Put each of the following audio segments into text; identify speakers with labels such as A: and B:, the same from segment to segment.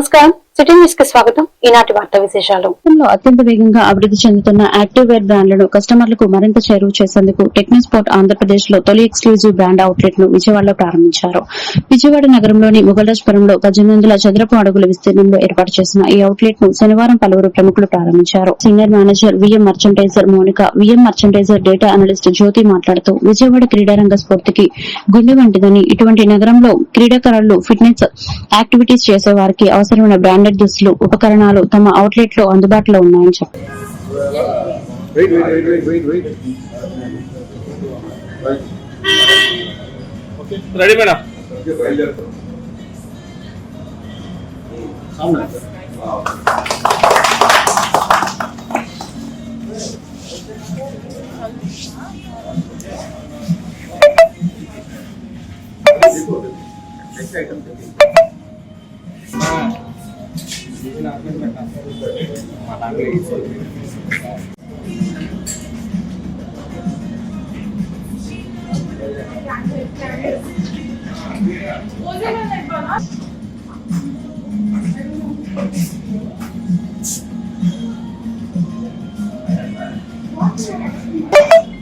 A: నమస్కారం సిటీ న్యూస్కి స్వాగతం. ఈనాటి వార్త విశేషాలు.
B: అత్యంత వేగంగా అభివృద్ధి చెందుతున్న యాక్టివ్ వేర్ బ్రాండ్లను కస్టమర్లకు మరింత చేరువ చేసేందుకు టెక్నోస్పోర్ట్ ఆంధ్రప్రదేశ్లో తొలి ఎక్స్క్లూజివ్ బ్రాండ్ అవుట్లెట్ను విజయవాడలో ప్రారంభించారు. విజయవాడ నగరంలోని ముగల్రాజ్పురంలో పద్దెనిమిది వందల చదరపు అడుగుల విస్తీర్ణంలో ఏర్పాటు చేసిన ఈ అవుట్లెట్ను శనివారం పలువురు ప్రముఖులు ప్రారంభించారు. Senior manager VM merchandiser Monika VM merchandiser data analyst Jyothi మాట్లాడుతూ విజయవాడ క్రీడారంగ స్ఫూర్తికి గుండె వంటిదని ఇటువంటి నగరంలో క్రీడాకారులు ఫిట్నెస్ యాక్టివిటీస్ చేసే వారికి అవసరమైన బ్రాండెడ్ దుస్తులు ఉపకరణాలు తమ అవుట్లెట్లో అందుబాటులో ఉన్నాయని చెప్పారు
C: Wait, wait,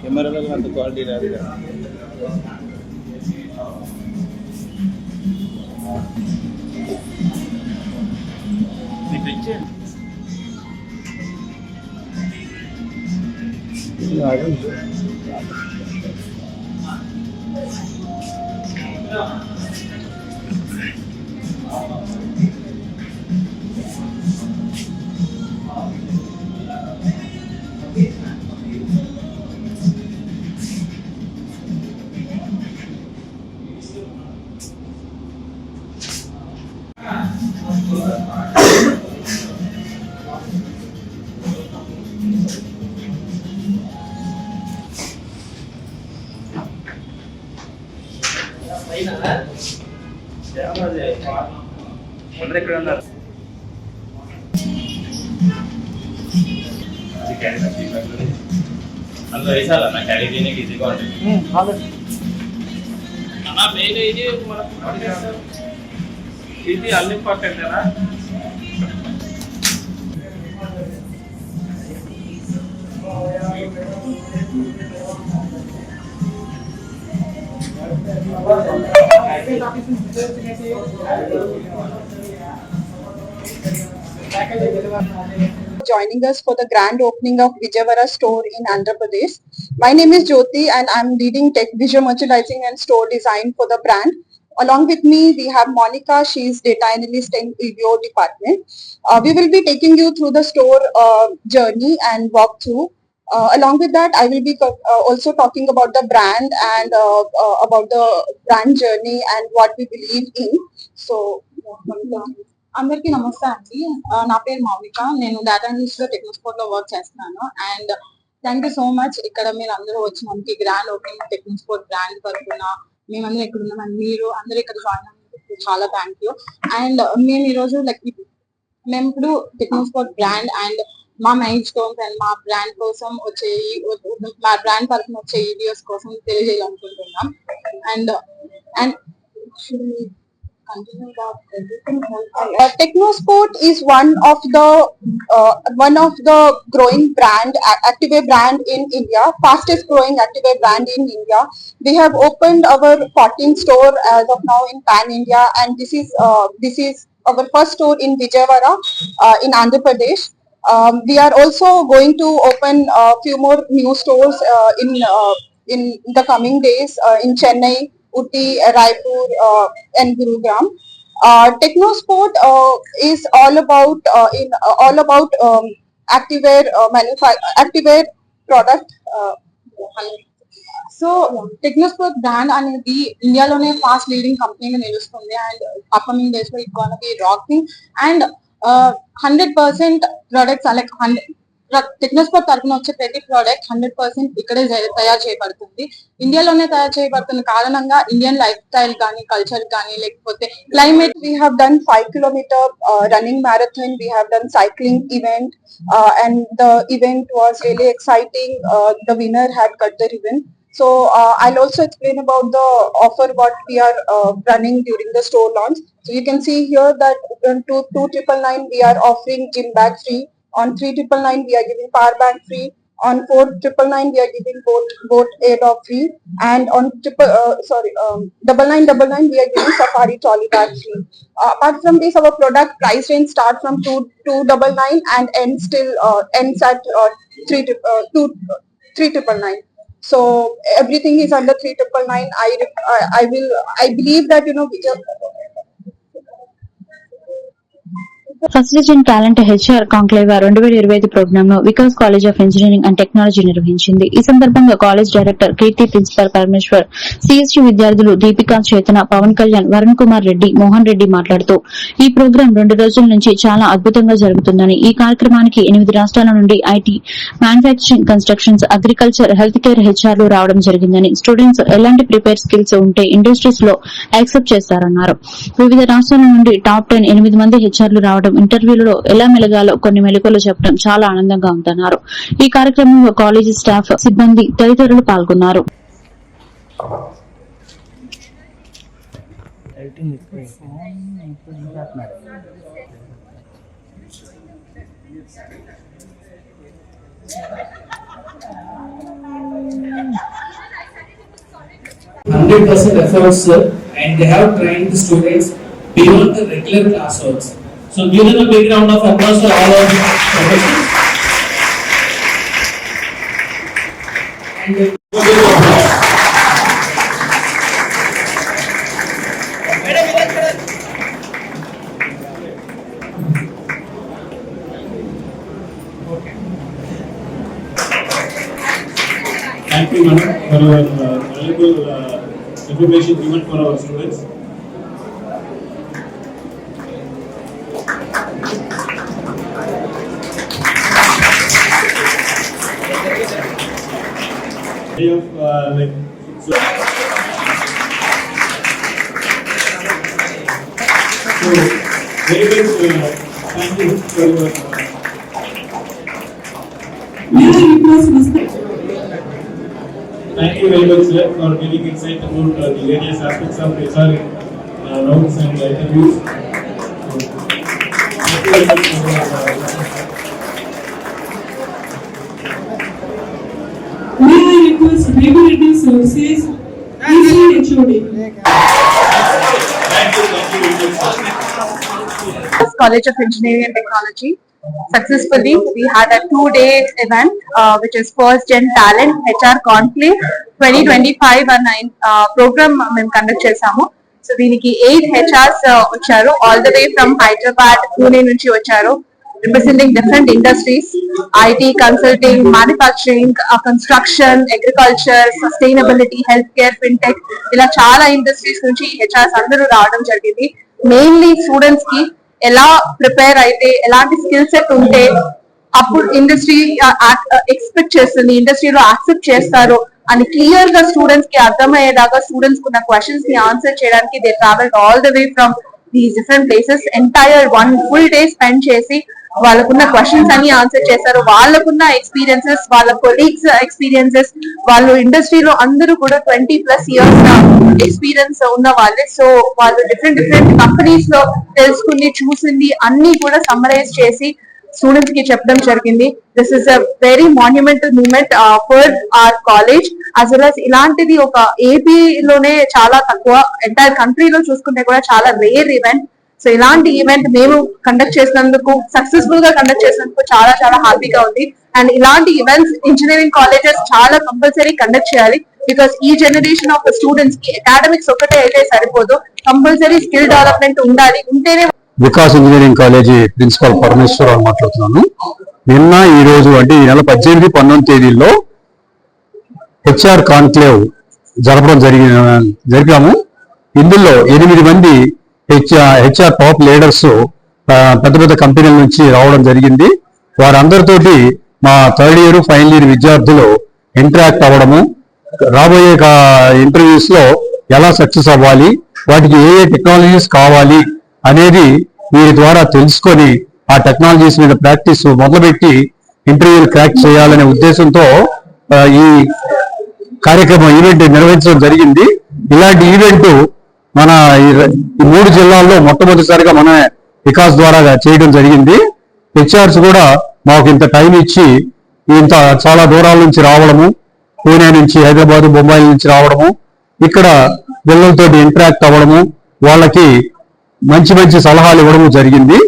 D: కెమెరాలో అంత క్వాలిటీ రాదు కదా అందరూ అందులో వేసాలా నా క్యారీ చేయడానికి ఈజీగా ఉంటుంది అన్న మెయిన్ ఇది మనకు ఇది అన్ని ఇంపార్టెంటేనా
E: joining us for the grand opening of Vijayawada store in Andhra Pradesh. My name is Jyoti and I'm leading tech visual merchandising and store design for the brand. Along with me, we have Monica. She's data analyst in EBO department. Uh, we will be taking you through the store uh, journey and walkthrough. Uh, along with that, I will be uh, also talking about the brand and uh, uh, about the brand journey and what we believe in. So, Monica.
F: అందరికీ నమస్తే అండి. నా పేరు మౌనిక నేను data అనలిస్ట్లో టెక్నోస్పోర్ట్లో work చేస్తున్నాను. And thank you so much ఇక్కడ మీరు అందరూ వచ్చినందుకు గ్రాండ్ ఓపెనింగ్ టెక్నోస్పోర్ట్ బ్రాండ్ తరఫున మేమందరం ఇక్కడ ఉన్నాం. మీరు అందరూ ఇక్కడ జాయిన్ అయినందుకు చాలా థ్యాంక్ యూ అండ్ మేము ఈరోజు లైక్ మేము ఇప్పుడు టెక్నోస్పోర్ట్ బ్రాండ్ అండ్ మా మైల్ స్టోన్స్ అండ్ మా బ్రాండ్ కోసం వచ్చే ఈ- మా బ్రాండ్ తరఫున వచ్చే వీడియోస్ కోసం తెలియజేయాలనుకుంటున్నాం. And and
E: Uh, Technosport is one of the uh, one of the growing brand activewear brand in India, fastest growing activewear brand in India. We have opened our 14th store as of now in Pan India, and this is uh, this is our first store in Vijayawada uh, in Andhra Pradesh. Um, we are also going to open a few more new stores uh, in uh, in the coming days uh, in Chennai, Uti, Raipur, uh, and Gurugram. Uh, Technosport uh, is all about uh, in uh, all about um, activewear uh, manufa- activewear
G: product. Uh,
F: so Technosport brand అనేది ఇండియాలోనే fast leading కంపెనీగా నిలుస్తుంది and upcoming days లో it be rocking and hundred percent products like hundred Technosport తరఫున వచ్చే ప్రతి product hundred percent ఇక్కడే జే- తయారు చేయబడుతుంది ఇండియాలోనే తయారు చేయబడుతున్న కారణంగా ఇండియన్ లైఫ్ స్టైల్ కానీ కల్చర్ కానీ లేకపోతే
G: climate, we have done five kilometer uh, running marathon. We have done cycling event, uh, and the event was really exciting. Uh, the winner had cut the ribbon. So uh, I'll also explain about the offer what we are uh, running during the store launch. So you can see here that on two two triple nine we are offering gym bag free. On three triple nine we are giving power bank free. On four triple nine we are giving boat boat air dog free. And on triple uh, sorry um, double nine double nine we are giving safari trolley bag free. Uh, apart from this, our product price range start from two two double nine and ends till uh, ends at uh, three tri- uh, two three triple nine. So everything is under three triple nine. I, re- I I will I believe that you know we just
B: first division talent HR conclave రెండు వేల ఇరవై ఐదు ప్రోగ్రామ్ను Vikas college of engineering and technology నిర్వహించింది. ఈ సందర్భంగా college director Keerthi principal Parameshwar CSC విద్యార్థులు దీపికా చేతన పవన్ కళ్యాణ్ వరుణ్ కుమార్ రెడ్డి మోహన్ రెడ్డి మాట్లాడుతూ ఈ ప్రోగ్రాం రెండు రోజుల నుంచి చాలా అద్భుతంగా జరుగుతుందని. ఈ కార్యక్రమానికి ఎనిమిది రాష్ట్రాల నుండి IT manufacturing constructions agriculture health care హెచ్ఆర్లు రావడం జరిగిందని. స్టూడెంట్స్ ఎలాంటి ప్రిపేర్ స్కిల్స్ ఉంటే ఇండస్ట్రీస్లో యాక్సెప్ట్ చేస్తారన్నారు. వివిధ రాష్ట్రాల నుండి టాప్ టెన్ ఎనిమిది మంది హెచ్ఆర్లు రావడం ఇంటర్వ్యూలలో ఎలా మెలగాలో కొన్ని మెలకువలు చెప్పడం చాలా ఆనందంగా ఉందన్నారు ఈ కార్యక్రమంలో కాలేజీ స్టాఫ్ సిబ్బంది తదితరులు పాల్గొన్నారు
H: hundred percent efforts sir, and they have trained the students beyond the regular class hours. So give them a big round of applause for all uh, big applause.
I: Thank you, madam, for your uh, valuable uh, information given for our students. Thank you for your, uh, Thank you very much, sir, for giving insight about uh, the various aspects of HR in uh, rounds and interviews. So,
J: Regulating Services, EC HOD.
I: Thank you, thank you very much, sir.
G: College of Engineering and Technology. Successfully, we had a two-day event, uh, which is First Gen Talent HR Conclave 2025 అన్న programme మేము conduct చేసాము so దీనికి eight HRs వచ్చారు all the way from Hyderabad Pune నుంచి వచ్చారు representing different industries IT consulting manufacturing, uh, construction agriculture agriculture, health care fintech ఇలా చాలా industries నుంచి హెచ్ఆర్స్ అందరూ రావడం జరిగింది. మెయిన్లీ స్టూడెంట్స్కి ఎలా ప్రిపేర్ అయితే ఎలాంటి స్కిల్ సెట్ ఉంటే అప్పుడు ఇండస్ట్రీ ఎక్స్పెక్ట్ చేస్తుంది ఇండస్ట్రీలో యాక్సెప్ట్ చేస్తారు అని క్లియర్గా స్టూడెంట్స్కి అర్థమయ్యేలాగా స్టూడెంట్స్ ఉన్న క్వశ్చన్స్ని ఆన్సర్ చేయడానికి they travel all the way from these different places entire one full day spend చేసి వాళ్ళకున్న క్వశ్చన్స్ అన్ని ఆన్సర్ చేశారు. వాళ్ళకున్న ఎక్స్పీరియన్సెస్ వాళ్ళ కొలీగ్స్ ఎక్స్పీరియన్సెస్ వాళ్ళు ఇండస్ట్రీలో అందరూ కూడా ట్వంటీ ప్లస్ ఇయర్స్ ఎక్స్పీరియన్స్ ఉన్న వాళ్ళే. సో వాళ్ళు డిఫరెంట్ డిఫరెంట్ కంపెనీస్లో తెలుసుకుంది చూసింది అన్ని కూడా సమ్మరైజ్ చేసి స్టూడెంట్స్కి చెప్పడం జరిగింది. This is a very monumental moment for our college as well as ఇలాంటిది ఒక ఏపీ లోనే చాలా తక్కువ. ఎంటైర్ కంట్రీలో చూసుకుంటే కూడా చాలా రేర్ ఈవెంట్ సో ఇలాంటి ఈవెంట్ మేము కండక్ట్ చేసినందుకు సక్సెస్ఫుల్గా కండక్ట్ చేసినందుకు చాలా చాలా హ్యాపీగా ఉంది. అండ్ ఇలాంటి ఈవెంట్స్ ఇంజనీరింగ్ కాలేజెస్ చాలా కంపల్సరీ కండక్ట్ చేయాలి. బికాస్ ఈ జనరేషన్ ఆఫ్ స్టూడెంట్స్కి అకాడమిక్స్ ఒకటే అయితే సరిపోదు. కంపల్సరీ స్కిల్ డెవలప్మెంట్ ఉండాలి. ఉంటేనే
K: Vikas engineering college principal Parameswara Rao మాట్లాడుతున్నాను. నిన్న ఈ రోజు అంటే ఈ నెల పద్దెనిమిది పంతొమ్మిది తేదీల్లో హెచ్ఆర్ కాన్క్లేవ్ జరపడం జరిగిన జరిపాము. ఇందులో ఎనిమిది మంది హెచ్ఆర్ హెచ్ఆర్ టాప్ లీడర్స్ పెద్ద పెద్ద కంపెనీల నుంచి రావడం జరిగింది. వారందరితోటి మా థర్డ్ ఇయర్ ఫైనల్ ఇయర్ విద్యార్థులు ఇంటరాక్ట్ అవ్వడము రాబోయే ఇంటర్వ్యూస్లో ఎలా సక్సెస్ అవ్వాలి వాటికి ఏ ఏ టెక్నాలజీస్ కావాలి అనేది వీరి ద్వారా తెలుసుకొని ఆ టెక్నాలజీస్ మీద ప్రాక్టీస్ మొదలుపెట్టి ఇంటర్వ్యూలు క్రాక్ చేయాలనే ఉద్దేశంతో ఈ కార్యక్రమం ఈవెంట్ నిర్వహించడం జరిగింది. ఇలాంటి ఈవెంట్ మన ఈ మూడు జిల్లాల్లో మొట్టమొదటిసారిగా మన వికాస్ ద్వారా చేయడం జరిగింది. హెచ్ఆర్స్ కూడా మాకు ఇంత టైం ఇచ్చి ఇంత చాలా దూరాల నుంచి రావడము పూణే నుంచి హైదరాబాద్ బొంబాయి నుంచి రావడము ఇక్కడ పిల్లలతో ఇంటరాక్ట్ అవ్వడము వాళ్ళకి మంచి మంచి సలహాలు ఇవ్వడము జరిగింది.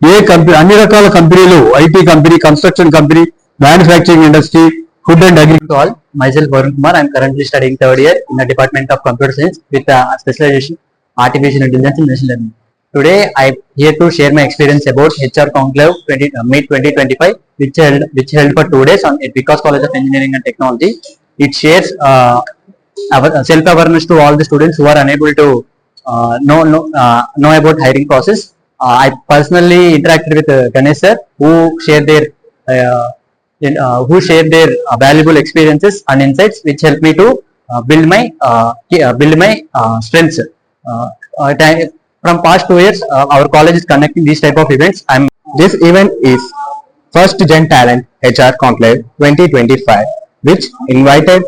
K: ఏ కంపెనీ అన్ని రకాల కంపెనీలు IT company construction company manufacturing industry Food and Agriculture to
L: all. Myself Varun Kumar. I am currently studying third year in the Department of Computer Science with a specialization Artificial Intelligence and Machine Learning. Today I am here to share my experience about HR Conclave 20, uh, May 2025 which held, which held for two days on Vikas College of Engineering and Technology. It shares uh, uh, self-awareness to all the students who are unable to uh, know, know, uh, know about hiring process. Uh, I personally interacted with uh, Ganesh sir who shared their uh, in, uh, who share their uh, valuable experiences and insights which help me to uh, build my build my strengths. From past two years our college is conducting these type of events. I'm this event is first gen talent hr conclave 2025 which invited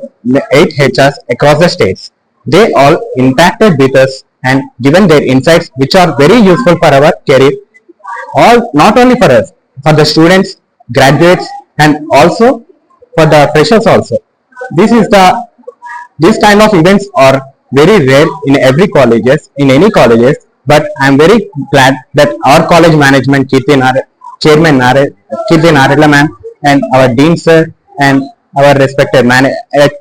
L: eight hrs across the states. They all interacted with us and given their insights which are very useful for our career all not only for us for the students graduates and also for the freshers also this is the this kind of events are very rare in every colleges in any colleges but i am very glad that our college management Kirti Nare, chairman Nare, ma'am and our dean sir and our respected man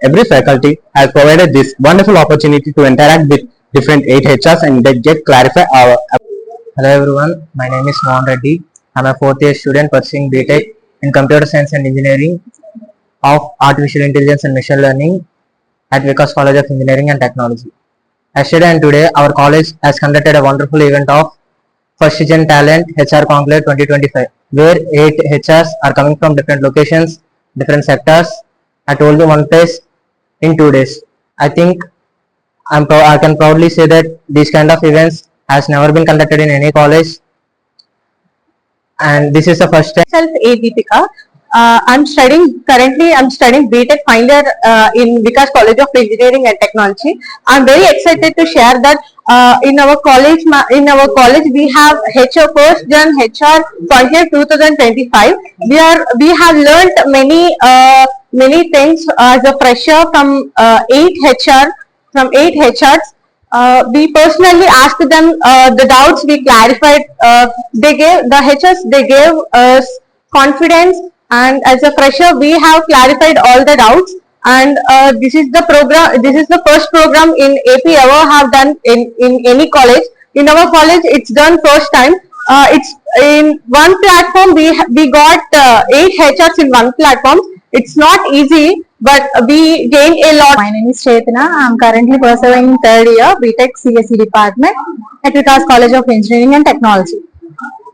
L: every faculty has provided this wonderful opportunity to interact with different 8 HRs and they get clarify our Hello everyone, my name is Mohan Reddy. I'm a fourth year student pursuing BTech in Computer Science and Engineering of Artificial Intelligence and Machine Learning at Vikas College of Engineering and Technology. Yesterday and today, our college has conducted a wonderful event of First Gen Talent HR Conclave 2025, where eight HRs are coming from different locations, different sectors. Told you one place in two days. I think I'm I can proudly say that these kind of events has never been conducted in any college and this is the first time
G: myself A Deepika. Uh, I'm studying currently. I'm studying BTech final year uh, in Vikas College of Engineering and Technology. I'm very excited to share that uh, in our college. In our college, we have HR first gen HR Conclave 2025. We are we have learnt many uh, many things as a fresher from uh, eight HR from eight HRs. Uh, we personally asked them uh, the doubts we clarified. Uh, they gave the HRs they gave us confidence, and as a fresher, we have clarified all the doubts. And uh, this is the program. This is the first program in AP ever have done in in any college. In our college, it's done first time. Uh, it's in one platform. We we got uh, eight HRs in one platform. It's not easy, but we gained a lot. My name is Chetana. I'm currently pursuing third year BTech CSE department at Vikas College of Engineering and Technology.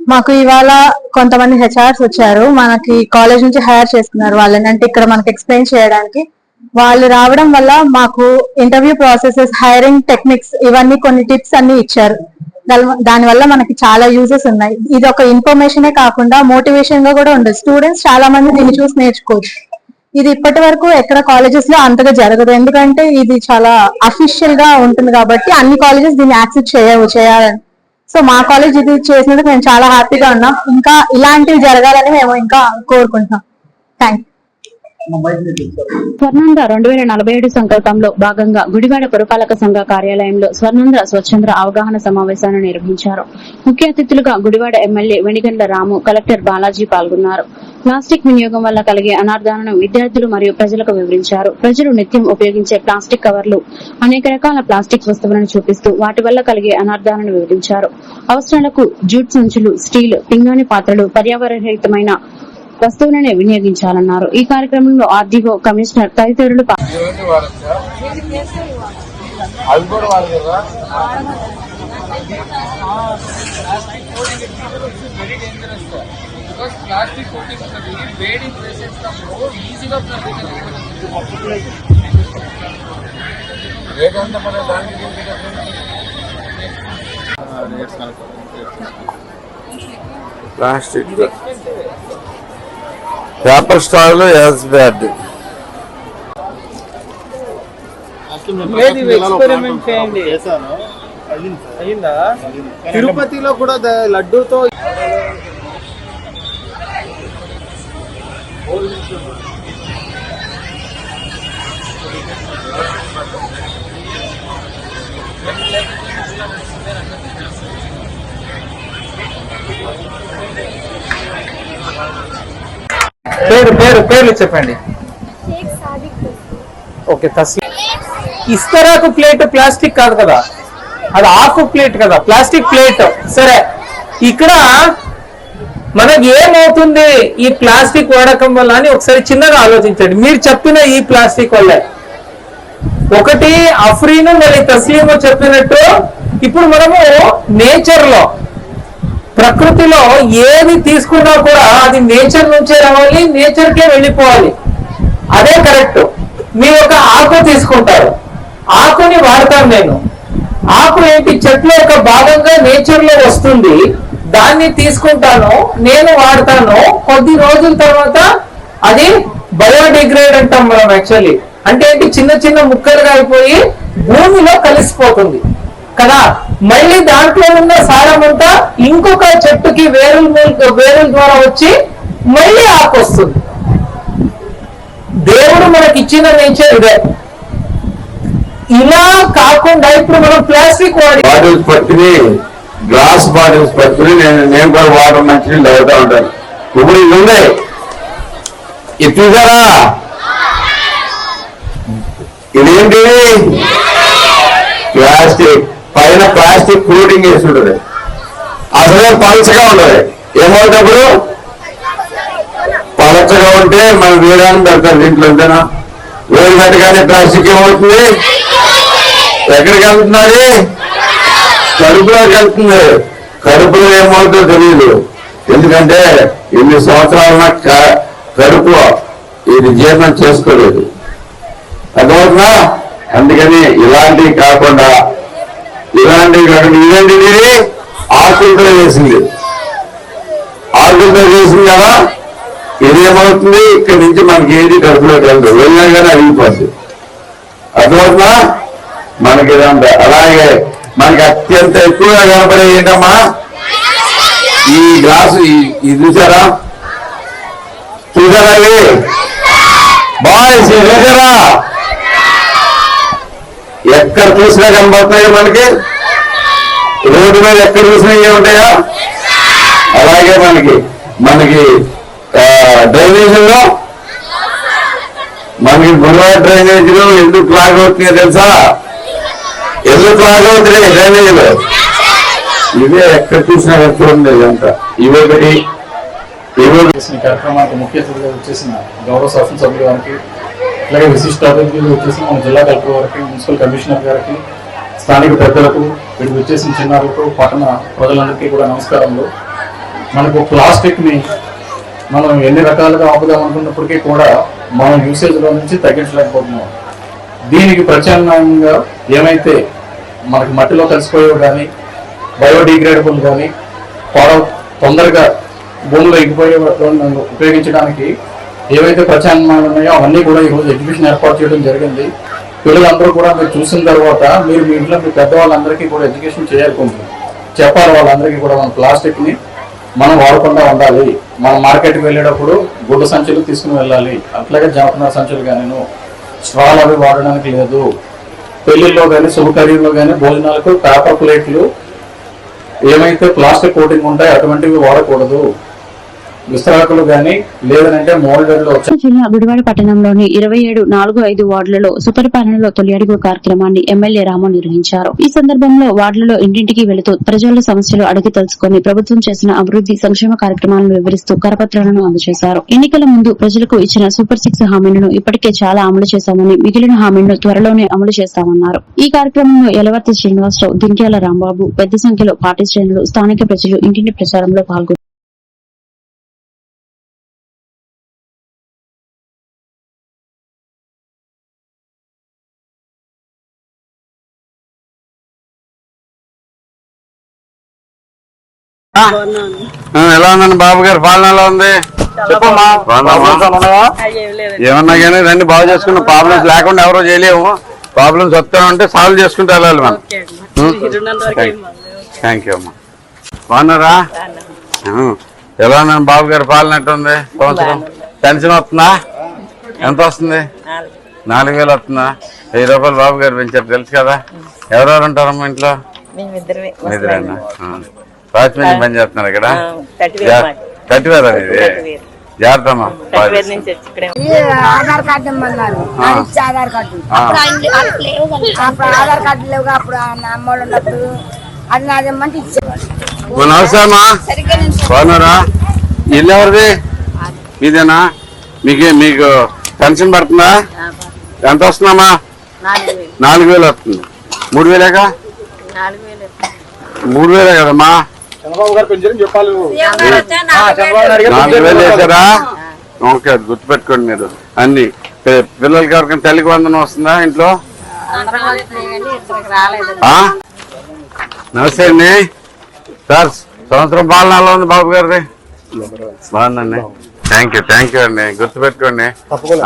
G: మాకు ఇవాళ కొంతమంది HRs వచ్చారు మనకి college నుంచి hire చేసుకున్నారు వాళ్ళని అంటే ఇక్కడ మనకి ఎక్స్ప్లెయిన్ చేయడానికి వాళ్ళు రావడం వల్ల మాకు ఇంటర్వ్యూ ప్రాసెసెస్ హైరింగ్ టెక్నిక్స్ ఇవన్నీ కొన్ని టిప్స్ అన్ని ఇచ్చారు దాని- వల్ల మనకి చాలా యూజెస్ ఉన్నాయి ఇది ఒక ఇన్ఫర్మేషనే కాకుండా మోటివేషన్గా కూడా ఉండదు స్టూడెంట్స్ చాలా మంది దీన్ని చూసి నేర్చుకోవచ్చు ఇది ఇప్పటి వరకు ఎక్కడ కాలేజెస్లో అంతగా జరగదు. ఎందుకంటే ఇది చాలా అఫీషియల్గా ఉంటుంది కాబట్టి అన్ని కాలేజెస్ దీన్ని యాక్సెప్ట్ చేయవు చేయాలని. సో మా కాలేజ్ ఇది చేసినందుకు మేము చాలా హ్యాపీగా ఉన్నాం. ఇంకా ఇలాంటివి జరగాలని మేము ఇంకా కోరుకుంటున్నాం. థ్యాంక్
B: స్వర్ణంద రెండు వేల నలభై ఏడు సంకల్పంలో భాగంగా గుడివాడ పురపాలక సంఘ కార్యాలయంలో స్వర్ణంద స్వచ్ఛంద్ర అవగాహన సమావేశాన్ని నిర్వహించారు. ముఖ్య అతిథులుగా గుడివాడ ఎమ్మెల్యే వెనిగండ్ల రాము కలెక్టర్ బాలాజీ పాల్గొన్నారు. ప్లాస్టిక్ వినియోగం వల్ల కలిగే అనార్థాలను విద్యార్థులు మరియు ప్రజలకు వివరించారు. ప్రజలు నిత్యం ఉపయోగించే ప్లాస్టిక్ కవర్లు అనేక రకాల ప్లాస్టిక్ వస్తువులను చూపిస్తూ వాటి వల్ల కలిగే అనార్థాలను వివరించారు. అవసరాలకు జూట్ సంచులు స్టీల్ పింగాణి పాత్రలు పర్యావరణరహితమైన వస్తువులను వినియోగించాలన్నారు. ఈ కార్యక్రమంలో ఆర్డీఓ కమిషనర్ తదితరులు
M: ప్లాస్టిక్ కోటింగ్ ఉంటుంది వేడి వేసేటప్పుడు ఈజీగా రేట్ ఎంత మన దానికి దీనికి plastic
N: paper stall as bad తిరుపతిలో కూడా లడ్డూతో పేరు పేరు పేర్లు చెప్పండి. ఓకే తస్లి ఇస్తరాకు ప్లేట్ ప్లాస్టిక్ కాదు కదా? అది ఆకు ప్లేట్ కదా? Plastic plate. సరే ఇక్కడ మనకి ఏమవుతుంది? ఈ ప్లాస్టిక్ వాడకం వల్ల అని ఒకసారి చిన్నగా ఆలోచించండి. మీరు చెప్పిన ఈ ప్లాస్టిక్ వల్లే. ఒకటి అఫ్రీను మళ్ళీ తస్లీము చెప్పినట్టు ఇప్పుడు మనము నేచర్లో ప్రకృతిలో ఏది తీసుకున్నా కూడా అది నేచర్ నుంచే రావాలి నేచర్కే వెళ్ళిపోవాలి. అదే కరెక్ట్. మీరు ఒక ఆకు తీసుకుంటారు. ఆకుని వాడతాను నేను. ఆకు ఏంటి? చెట్ల ఒక భాగంగా నేచర్లో వస్తుంది. దాన్ని తీసుకుంటాను నేను వాడతాను. కొద్ది రోజుల తర్వాత అది బయోడిగ్రేడ్ అంటాం మనం యాక్చువల్లీ అంటే ఏంటి? చిన్న చిన్న ముక్కలుగా అయిపోయి భూమిలో కలిసిపోతుంది. కదా? మళ్ళీ దాంట్లో ఉన్న సారం అంతా ఇంకొక చెట్టుకి వేరుల వేరుల ద్వారా వచ్చి మళ్ళీ ఆకు వస్తుంది. దేవుడు మనకి ఇచ్చిన నేచర్ ఇదే. ఇలా కాకుండా ఇప్పుడు మనం ప్లాస్టిక్ వాడి
O: బాటిల్స్ పట్టుకుని గ్లాస్ బాటిల్స్ పట్టుకుని నేను నేను కూడా వాటర్ మంచి తాగుతా ఉంటాను ఇప్పుడు ఇది ఉంది. ఇది చూసారా ఇదేంటి ప్లాస్టిక్. పైన ప్లాస్టిక్ కోటింగ్ వేసి ఉంటుంది. అసలే పలచగా ఉండదు ఏమవుతప్పుడు? పలచగా ఉంటే మనం వేడాన్ని పెడతారు దీంట్లో అంతేనా? వేడి పెట్టగానే ప్లాస్టిక్ ఏమవుతుంది? ఎక్కడికి వెళ్తున్నది? కడుపులోకి వెళ్తుంది. కడుపులో ఏమవుతుందో తెలియదు ఎందుకంటే ఎన్ని సంవత్సరాల క- కడుపు ఇది జీర్ణం చేసుకోలేదు. అర్థమవుతుందా? అందుకని ఇలాంటివి కాకుండా ఇలాంటివి కాకుండా ఇదేంటి ఇది. ఆకులతో వేసింది. ఆకులతో వేసింది కదా? ఇదేమవుతుంది? ఇక్కడి నుంచి మనకి ఏది కడుపులోకి వెళ్తుంది వెళ్ళినా కానీ అరిగిపోద్ది అర్థమవుతుందా? మనకి ఇదంతా. అలాగే మనకి అత్యంత ఎక్కువగా కనపడే ఏంటమ్మా? ఈ గ్లాసు ఈ- ఇది చూసారా? చూసారా బాయ్ బాయ్స్ చూసారా? ఎక్కడ చూసినా కనబడుతున్నాయి మనకి? రోడ్డు మీద ఎక్కడ చూసినా ఏముంటాయా అలాగే మనకి మనకి డ్రైనేజీలో మనకి గురువారి డ్రైనేజీలో ఎందుకు క్లాగ్ అవుతున్నాయో తెలుసా? ఎందుకు క్లాగ్ అవుతున్నాయి డ్రైనేజీలో? ఇవే ఎక్కడ చూసినా చూడండి ఇదంతా ఇవొకటి ఇవొకటి
P: చేసిన కార్యక్రమానికి ముఖ్య అతిథిగా వచ్చేసిన గౌరవ శాసనసభ్యుల అలాగే విశిష్ట అతిథులు వచ్చేసి మన జిల్లా కలెక్టర్ గారికి మున్సిపల్ కమిషనర్ గారికి స్థానిక పెద్దలకు వీటికి వచ్చేసిన చిన్నారులకు పట్టణ ప్రజలందరికీ కూడా నమస్కారంలో మనకు ప్లాస్టిక్ని మనం ఎన్ని రకాలుగా ఆపుదాం అనుకున్నప్పటికీ కూడా మనం యూసేజ్లో నుంచి తగ్గించలేకపోతున్నాం. దీనికి ప్రత్యామ్నాయంగా ఏమైతే మనకి మట్టిలో కలిసిపోయేవి కానీ బయోడిగ్రేడబుల్ కానీ పొడవ తొందరగా భూమిలో ఎగిపోయే ఉపయోగించడానికి ఏవైతే ప్రత్యామ్నాయాలు ఉన్నాయో అవన్నీ కూడా ఈరోజు ఎగ్జిబిషన్ ఏర్పాటు చేయడం జరిగింది. పిల్లలందరూ కూడా మీరు చూసిన తర్వాత మీరు మీ ఇంట్లో మీ పెద్దవాళ్ళందరికీ కూడా ఎడ్యుకేషన్ చేయాలనుకుంటుంది చెప్పాలి వాళ్ళందరికీ కూడా మన ప్లాస్టిక్ని మనం వాడకుండా ఉండాలి. మనం మార్కెట్కి వెళ్ళేటప్పుడు గుడ్డ సంచులు తీసుకుని వెళ్ళాలి. అట్లాగే జనపనార సంచులు కానీ స్ట్రాలు అవి వాడడానికి లేదు. పెళ్ళిల్లో కానీ శుభకార్యంలో కానీ భోజనాలకు పేపర్ ప్లేట్లు ఏమైతే ప్లాస్టిక్ కోటింగ్ ఉంటాయో అటువంటివి వాడకూడదు.
Q: విస్తరాకులు కానీ లేదనంటే మోల్డెడ్
B: జిల్లా గుడివాడ పట్టణంలోని ఇరవై ఏడు నాలుగు ఐదు వార్డులలో సుపరిపాలనలో తొలి అడుగు కార్యక్రమాన్ని ఎమ్మెల్యే రాము నిర్వహించారు. ఈ సందర్భంలో వార్డులలో ఇంటింటికి వెళుతూ ప్రజల సమస్యలు అడిగి తెలుసుకుని ప్రభుత్వం చేసిన అభివృద్ధి సంక్షేమ కార్యక్రమాలను వివరిస్తూ కరపత్రాలను అందజేశారు. ఎన్నికల ముందు ప్రజలకు ఇచ్చిన సూపర్ సిక్స్ హామీలను ఇప్పటికే చాలా అమలు చేశామని మిగిలిన హామీలను త్వరలోనే అమలు చేస్తామన్నారు. ఈ కార్యక్రమంలో ఎలవర్తి శ్రీనివాసరావు దింట్యాల రాంబాబు పెద్ద సంఖ్యలో పార్టీ శ్రేణులు స్థానిక ప్రజలు ఇంటింటి ప్రచారంలో పాల్గొన్నారు
O: ఎలా ఉందండి బాబు గారి? పాలన ఎలా ఉంది? చెప్పమ్మా? ఏమన్నా కానీ రండి బాగు చేసుకున్న ప్రాబ్లమ్స్ లేకుండా ఎవరో చేయలేము. ప్రాబ్లమ్స్ వస్తూనే ఉంటే సాల్వ్ చేసుకుంటూ వెళ్ళాలి మనం. థ్యాంక్ యూ అమ్మా. బాగున్నారా. ఎలా ఉందండి బాబు గారి? పాలన ఎట్టుంది? సంవత్సరం? పెన్షన్ వస్తుందా? ఎంత వస్తుంది? నాలుగు. వేలు వస్తుందా? వెయ్యి రూపాయలు బాబు గారు పెంచారు తెలుసు కదా? ఎవరెవరు ఉంటారమ్మా ఇంట్లో? నిద్రేనా వాచ్మెన్ పని చేస్తున్నారు ఇక్కడ. కట్టివేరా ఇది? జాగ్రత్త
G: ఆధార్ కార్డు ఇమ్మన్నారు. ఆధార్ కార్డు. ఆధార్ కార్డు లేవు అప్పుడు అమ్మోళ్ళు ఉన్నప్పుడు. అది నాది ఇమ్మంటే ఇచ్చారు.
O: మన అవసరమా బాగున్నారా? ఇల్లు ఎవరిది మీదేనా? మీకు మీకు పెన్షన్ పడుతుందా? ఎంత వస్తుందమ్మా? నాలుగు వేలు. వస్తుంది. మూడు వేలేగా? మూడు వేలే కదమ్మా?
Q: చంద్రబాబు గారు పెంచారని చెప్పాలి నువ్వు.
O: నాలుగు వేలు వేసారా? ఓకే అది గుర్తుపెట్టుకోండి మీరు. అన్ని. పి- పిల్లలకి ఎవరికైనా తల్లికి వందనం వస్తుందా ఇంట్లో? ఆ? నమస్తే అండి. సార్ సంవత్సరం పాలన ఎలా ఉంది బాబు గారిది? బాగుందండి. థ్యాంక్ యూ థ్యాంక్ యూ అండి. గుర్తుపెట్టుకోండి.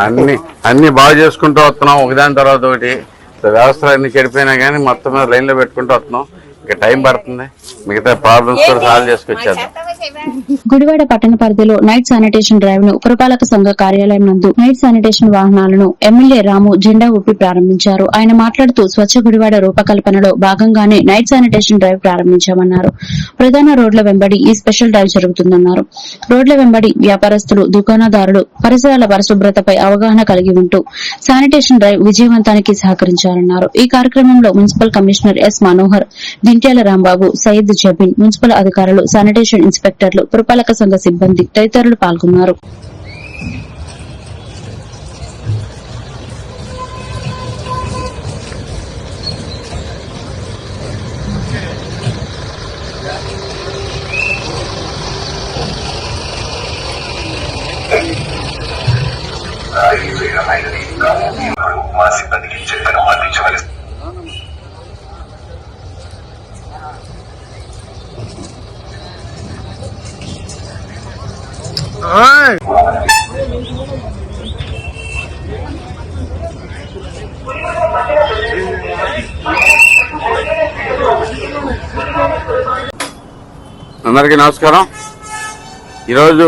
O: అన్ని అన్ని బాగు చేసుకుంటూ వస్తున్నాం. ఒకదాని తర్వాత ఒకటి. వ్యవస్థలు అన్ని చెడిపోయినా కానీ మొత్తం మీద లైన్లో పెట్టుకుంటూ వస్తున్నాం. టైం పడుతుంది. మిగతా ప్రాబ్లమ్స్ కూడా సాల్వ్ చేసుకొచ్చారు
B: గుడివాడ పట్టణ పరిధిలో నైట్ శానిటేషన్ డ్రైవ్ను పురపాలక సంఘ కార్యాలయం నందు నైట్ శానిటేషన్ వాహనాలను ఎమ్మెల్యే రాము జెండా ఊపి ప్రారంభించారు. ఆయన మాట్లాడుతూ స్వచ్ఛ గుడివాడ రూపకల్పనలో భాగంగానే నైట్ శానిటేషన్ డ్రైవ్ ప్రారంభించామన్నారు. ప్రధాన రోడ్ల వెంబడి ఈ స్పెషల్ డ్రైవ్ జరుగుతుందన్నారు. రోడ్ల వెంబడి వ్యాపారస్తులు దుకాణదారులు పరిసరాల పరిశుభ్రతపై అవగాహన కలిగి ఉంటూ శానిటేషన్ డ్రైవ్ విజయవంతానికి సహకరించారన్నారు. ఈ కార్యక్రమంలో municipal commissioner S Manohar Dintyala Rambabu Syed Jabeen municipal అధికారులు శానిటేషన్ ఇన్స్పెక్టర్లు పురపాలక సంఘ సిబ్బంది తదితరులు పాల్గొన్నారు.
O: అందరికీ నమస్కారం. ఈరోజు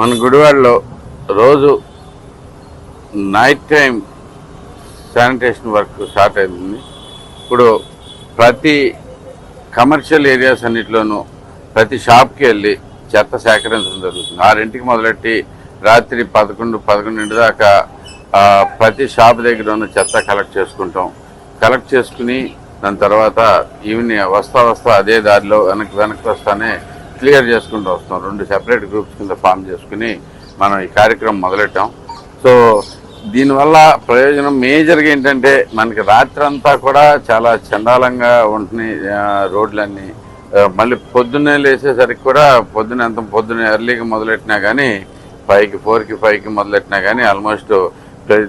O: మన గుడివాడలో రోజు night time sanitation work start అయింది ఇప్పుడు ప్రతి కమర్షియల్ ఏరియాస్ అన్నిటిలోనూ ప్రతి షాప్కి వెళ్ళి చెత్త సేకరించడం జరుగుతుంది. ఆరింటికి మొదలెట్టి రాత్రి పదకొండు పదకొండింటి దాకా ప్రతి షాప్ దగ్గర ఉన్న చెత్త కలెక్ట్ చేసుకుంటాం. కలెక్ట్ చేసుకుని దాని తర్వాత ఈవినింగ్ వస్తా వస్తా అదే దారిలో వెనక్కి వెనక్కి వస్తానే క్లియర్ చేసుకుంటూ వస్తాం. రెండు సెపరేట్ గ్రూప్స్ కింద ఫామ్ చేసుకుని మనం ఈ కార్యక్రమం మొదలెట్టాం. సో దీనివల్ల ప్రయోజనం మేజర్గా ఏంటంటే మనకి రాత్రి అంతా కూడా చాలా చండాలంగా ఉంటున్నాయి రోడ్లన్నీ. మళ్ళీ పొద్దున్నే లేచేసరికి కూడా పొద్దున్న ఎంత పొద్దున్న ఎర్లీకి మొదలెట్టినా కానీ ఫైవ్కి ఫోర్కి ఫైవ్కి మొదలెట్టినా కానీ ఆల్మోస్ట్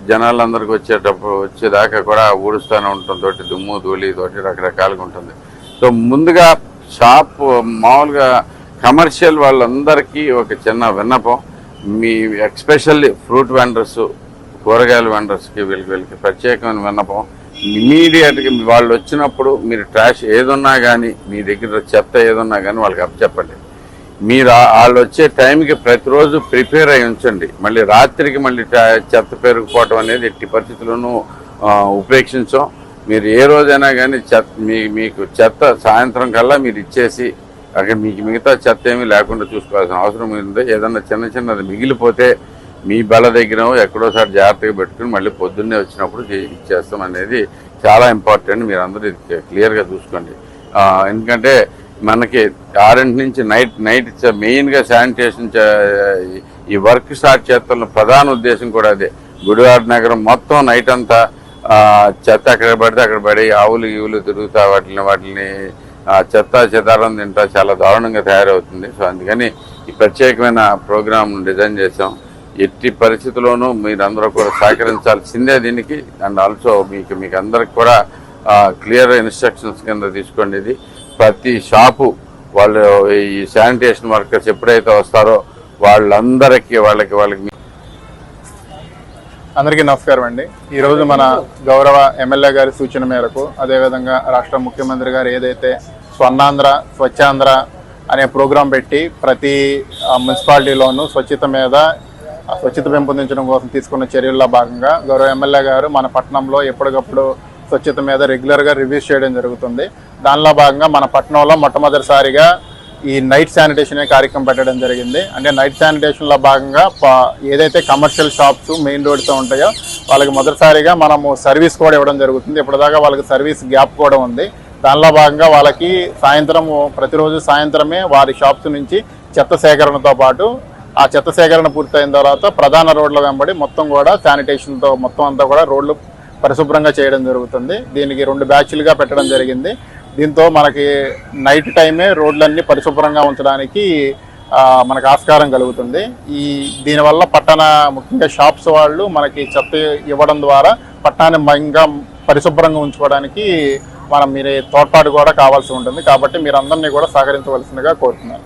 O: జనాలందరికి వచ్చేటప్పుడు వచ్చేదాకా కూడా ఊడుస్తూనే ఉంటుంది తోటి దుమ్ము ధూళి తోటి రకరకాలుగా ఉంటుంది. సో ముందుగా షాప్ మామూలుగా కమర్షియల్ వాళ్ళందరికీ ఒక చిన్న విన్నపం. మీ ఎక్స్పెషల్లీ ఫ్రూట్ వెండర్స్ కూరగాయల వెండర్స్కి వీళ్ళకి వీళ్ళకి ప్రత్యేకమైన విన్నపం. ఇమీడియట్గా వాళ్ళు వచ్చినప్పుడు మీరు ట్రాష్ ఏదున్నా కానీ మీ దగ్గర చెత్త ఏదున్నా కానీ వాళ్ళకి అప్పచెప్పండి మీరు వాళ్ళు వచ్చే టైంకి ప్రతిరోజు ప్రిపేర్ అయి ఉంచండి. మళ్ళీ రాత్రికి మళ్ళీ చెత్త పెరిగిపోవటం అనేది ఎట్టి పరిస్థితుల్లోనూ ఉపేక్షించం. మీరు ఏ రోజైనా కానీ చెత్త మీ మీకు చెత్త సాయంత్రం కల్లా మీరు ఇచ్చేసి అక్కడ మీకు మిగతా చెత్త ఏమీ లేకుండా చూసుకోవాల్సిన అవసరం ఉంది? ఏదన్నా చిన్న చిన్నది మిగిలిపోతే మీ బల దగ్గర ఎక్కడోసారి జాగ్రత్తగా పెట్టుకుని మళ్ళీ పొద్దున్నే వచ్చినప్పుడు ఇచ్చేస్తాం అనేది చాలా ఇంపార్టెంట్ మీరు అందరూ ఇది క్లియర్గా చూసుకోండి. ఎందుకంటే మనకి ఆరింటి నుంచి నైట్ నైట్ మెయిన్గా శానిటేషన్ ఈ వర్క్ స్టార్ట్ చేస్తున్న ప్రధాన ఉద్దేశం కూడా అదే. గుడివాడ నగరం మొత్తం నైట్ అంతా చెత్త అక్కడ పడితే అక్కడ పడి ఆవులు ఈవులు తిరుగుతా వాటిని వాటిని చెత్త చెదారం తింటా చాలా దారుణంగా తయారవుతుంది. సో అందుకని ఈ ప్రత్యేకమైన ప్రోగ్రామ్ డిజైన్ చేసాం ఎట్టి పరిస్థితుల్లోనూ మీరందరూ కూడా సహకరించాల్సిందే దీనికి. అండ్ ఆల్సో మీకు మీకు అందరికి కూడా క్లియర్ ఇన్స్ట్రక్షన్స్ కింద తీసుకోండి ఇది. ప్రతి షాపు వాళ్ళు ఈ శానిటేషన్ వర్కర్స్ ఎప్పుడైతే వస్తారో వాళ్ళందరికీ వాళ్ళకి వాళ్ళకి
Q: అందరికీ నమస్కారం అండి. ఈరోజు మన గౌరవ ఎమ్మెల్యే గారి సూచన మేరకు అదేవిధంగా రాష్ట్ర ముఖ్యమంత్రి గారు ఏదైతే స్వర్ణాంధ్ర స్వచ్ఛాంధ్ర అనే ప్రోగ్రాం పెట్టి ప్రతి మున్సిపాలిటీలోనూ స్వచ్ఛత మీద స్వచ్ఛత పెంపొందించడం కోసం తీసుకున్న చర్యల్లో భాగంగా గౌరవ ఎమ్మెల్యే గారు మన పట్టణంలో ఎప్పటికప్పుడు స్వచ్ఛత మీద రెగ్యులర్గా రివ్యూస్ చేయడం జరుగుతుంది. దానిలో భాగంగా మన పట్టణంలో మొట్టమొదటిసారిగా ఈ నైట్ శానిటేషన్ కార్యక్రమం పెట్టడం జరిగింది. అంటే నైట్ శానిటేషన్లో భాగంగా ఏదైతే కమర్షియల్ షాప్స్ మెయిన్ రోడ్తో ఉంటాయో వాళ్ళకి మొదటిసారిగా మనము సర్వీస్ కూడా ఇవ్వడం జరుగుతుంది. ఇప్పటిదాకా వాళ్ళకి సర్వీస్ గ్యాప్ కూడా ఉంది. దానిలో భాగంగా వాళ్ళకి సాయంత్రం ప్రతిరోజు సాయంత్రమే వారి షాప్స్ నుంచి చెత్త సేకరణతో పాటు ఆ చెత్త సేకరణ పూర్తయిన తర్వాత ప్రధాన రోడ్ల వెంబడి మొత్తం కూడా శానిటేషన్తో మొత్తం అంతా కూడా రోడ్లు పరిశుభ్రంగా చేయడం జరుగుతుంది. దీనికి రెండు బ్యాచ్లుగా పెట్టడం జరిగింది. దీంతో మనకి నైట్ టైమే రోడ్లన్నీ పరిశుభ్రంగా ఉంచడానికి మనకు ఆస్కారం కలుగుతుంది. ఈ దీనివల్ల పట్టణ ముఖ్యంగా షాప్స్ వాళ్ళు మనకి చెత్త ఇవ్వడం ద్వారా పట్టణాన్ని ఇంకా పరిశుభ్రంగా ఉంచుకోవడానికి మనం మీరు తోడ్పాటు కూడా కావాల్సి ఉంటుంది. కాబట్టి మీరందరినీ కూడా సహకరించవలసిందిగా కోరుతున్నాను.